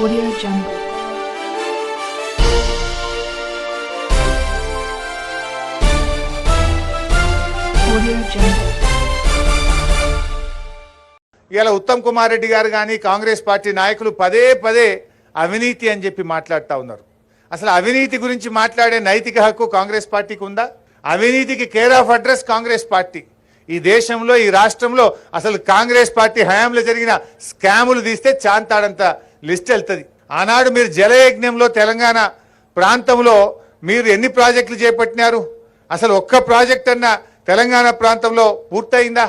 Audio Jungle. Audio Jungle. ఇలా ఉత్తమ్ కుమార్ రెడ్డి గారు కానీ కాంగ్రెస్ పార్టీ నాయకులు పదే పదే అవినీతి అని చెప్పి మాట్లాడుతూ ఉన్నారు అసలు అవినీతి గురించి మాట్లాడే నైతిక హక్కు కాంగ్రెస్ పార్టీకి ఉందా అవినీతికి care of address Congress party ఈ దేశంలో ఈ రాష్ట్రంలో అసలు కాంగ్రెస్ పార్టీ హయాంలో జరిగిన స్కాములు తీస్తే చాంతాడంత లిస్ట్ వెళ్తుంది. ఆనాడు మీరు జలయజ్ఞంలో తెలంగాణ ప్రాంతంలో మీరు ఎన్ని ప్రాజెక్టులు చేపట్టినారు? అసలు ఒక్క ప్రాజెక్ట్ అన్న తెలంగాణ ప్రాంతంలో పూర్తయిందా?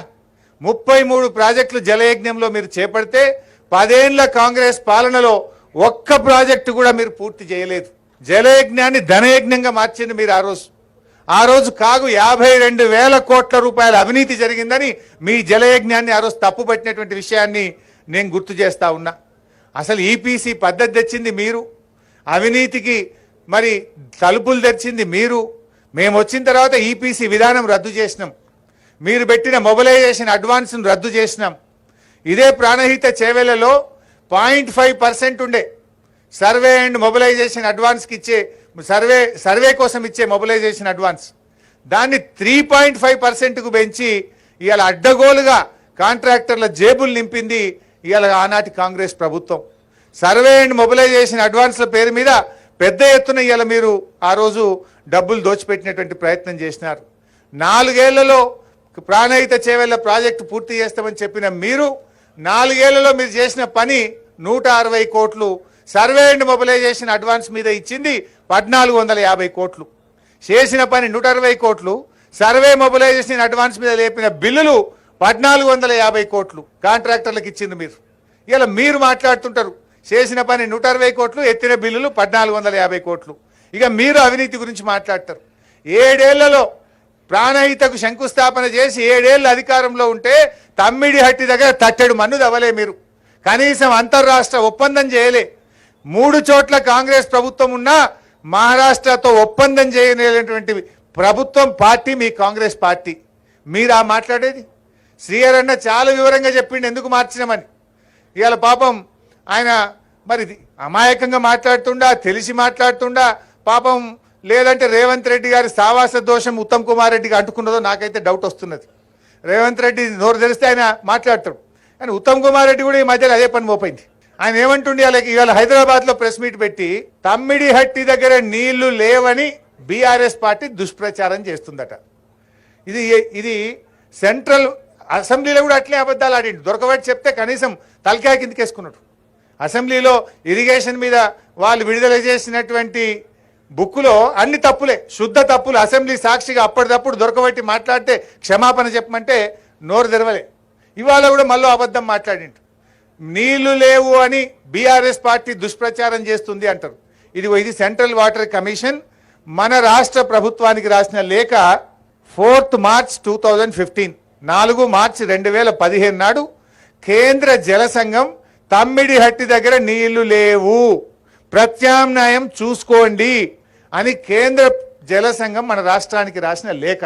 ముప్పై మూడు ప్రాజెక్టులు జలయజ్ఞంలో మీరు చేపడితే పదేండ్ల కాంగ్రెస్ పాలనలో ఒక్క ప్రాజెక్టు కూడా మీరు పూర్తి చేయలేదు. జలయజ్ఞాన్ని ధనయజ్ఞంగా మార్చింది మీరు ఆ రోజు. ఆ రోజు కాగు యాభై రెండు వేల కోట్ల రూపాయల అవినీతి జరిగిందని మీ జలయజ్ఞాన్ని ఆ రోజు తప్పుపట్టినటువంటి విషయాన్ని నేను గుర్తు చేస్తా ఉన్నా. అసలు ఈపీసీ పద్ధతి తెచ్చింది మీరు? అవినీతికి మరి తలుపులు తెరిచింది మీరు? మేము వచ్చిన తర్వాత ఈపీసీ విధానం రద్దు చేసినాం. మీరు పెట్టిన మొబిలైజేషన్ అడ్వాన్స్ను రద్దు చేసినాం. ఇదే ప్రాణహిత చేవెలలో పాయింట్ ఫైవ్ పర్సెంట్ ఉండే. సర్వే అండ్ మొబిలైజేషన్ అడ్వాన్స్కి ఇచ్చే సర్వే సర్వే కోసం ఇచ్చే మొబిలైజేషన్ అడ్వాన్స్. దాన్ని త్రీ పాయింట్ ఫైవ్ పర్సెంట్కు పెంచి ఇవాళ అడ్డగోలుగా కాంట్రాక్టర్ల జేబులు నింపింది ఇవాళ ఆనాటి కాంగ్రెస్ ప్రభుత్వం. సర్వే అండ్ మొబిలైజేషన్ అడ్వాన్స్ల పేరు మీద పెద్ద ఎత్తున ఇవాళ మీరు ఆ రోజు డబ్బులు దోచిపెట్టినటువంటి ప్రయత్నం చేసినారు. నాలుగేళ్ళలో ప్రాణహిత చేవెళ్ళ ప్రాజెక్టు పూర్తి చేస్తామని చెప్పిన మీరు నాలుగేళ్ళలో మీరు చేసిన పని నూట అరవై కోట్లు. సర్వే అండ్ మొబిలైజేషన్ అడ్వాన్స్ మీద ఇచ్చింది పద్నాలుగు వందల యాభై కోట్లు. చేసిన పని నూట అరవై కోట్లు. సర్వే మొబిలైజేషన్ అడ్వాన్స్ మీద లేపిన బిల్లులు పద్నాలుగు వందల యాభై కోట్లు కాంట్రాక్టర్లకు ఇచ్చింది మీరు. ఇలా మీరు మాట్లాడుతుంటారు. చేసిన పని నూట అరవై కోట్లు ఎత్తిన బిల్లులు పద్నాలుగు వందల యాభై కోట్లు. ఇక మీరు అవినీతి గురించి మాట్లాడతారు. ఏడేళ్ళలో ప్రాణహితకు శంకుస్థాపన చేసి ఏడేళ్ళు అధికారంలో ఉంటే తమ్మిడి హట్టి దగ్గర తట్టెడు మన్ను దవ్వలే మీరు. కనీసం అంతర్రాష్ట్ర ఒప్పందం చేయలే. మూడు చోట్ల కాంగ్రెస్ ప్రభుత్వం ఉన్నా మహారాష్ట్రతో ఒప్పందం చేయలేనటువంటి ప్రభుత్వం పార్టీ మీ కాంగ్రెస్ పార్టీ. మీరా మాట్లాడేది? శ్రీహరన్న చాలా వివరంగా చెప్పిండు ఎందుకు మార్చినామని. ఇవాళ పాపం ఆయన మరి ఇది అమాయకంగా మాట్లాడుతుండా తెలిసి మాట్లాడుతుండా పాపం లేదంటే రేవంత్ రెడ్డి గారి సావాస దోషం ఉత్తమ్ కుమార్ రెడ్డికి అంటుకున్నదో నాకైతే డౌట్ వస్తున్నది. రేవంత్ రెడ్డి నోరు తెలిస్తే ఆయన మాట్లాడతాడు. కానీ ఉత్తమ్ కుమార్ రెడ్డి కూడా ఈ మధ్యలో అదే పని మోపోయింది ఆయన ఏమంటుండే అలాగే ఇవాళ హైదరాబాద్లో ప్రెస్ మీట్ పెట్టి తమ్మిడి హట్టి దగ్గర నీళ్ళు లేవని బీఆర్ఎస్ పార్టీ దుష్ప్రచారం చేస్తుందట. ఇది ఇది సెంట్రల్ అసెంబ్లీలో కూడా అట్లే అబద్ధాలు ఆడిండు. దొరకబట్టి చెప్తే కనీసం తలకాయ కిందకేసుకున్నాడు అసెంబ్లీలో ఇరిగేషన్ మీద వాళ్ళు విడుదల చేసినటువంటి బుక్కులో అన్ని తప్పులే. శుద్ధ తప్పులు అసెంబ్లీ సాక్షిగా అప్పటికప్పుడు దొరకబట్టి మాట్లాడితే క్షమాపణ చెప్పమంటే నోరు తెరవలే. ఇవాళ కూడా మళ్ళీ అబద్ధం మాట్లాడిండు. నీళ్ళు లేవు అని బీఆర్ఎస్ పార్టీ దుష్ప్రచారం చేస్తుంది అంటారు. ఇది ఇది సెంట్రల్ వాటర్ కమిషన్. మన రాష్ట్ర ప్రభుత్వానికి రాసిన లేఖ fourth March two thousand fifteen. నాలుగు మార్చి రెండు వేల పదిహేను నాడు కేంద్ర జల సంఘం దగ్గర నీళ్ళు లేవు. ప్రత్యామ్నాయం చూసుకోండి అని కేంద్ర జల సంఘం మన రాష్ట్రానికి రాసిన లేఖ.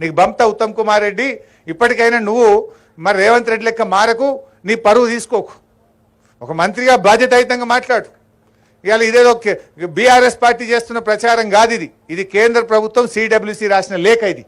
నీకు బంత ఉత్తమ్ కుమార్ రెడ్డి ఇప్పటికైనా నువ్వు మరి రేవంత్ రెడ్డి లెక్క మారకు నీ పరువు తీసుకోకు. ఒక మంత్రిగా బాధ్యతాయుతంగా మాట్లాడు. ఇవాళ ఇదేదో బీఆర్ఎస్ పార్టీ చేస్తున్న ప్రచారం కాదు ఇది. ఇది కేంద్ర ప్రభుత్వం సిడబ్ల్యూసి రాసిన లేఖ ఇది.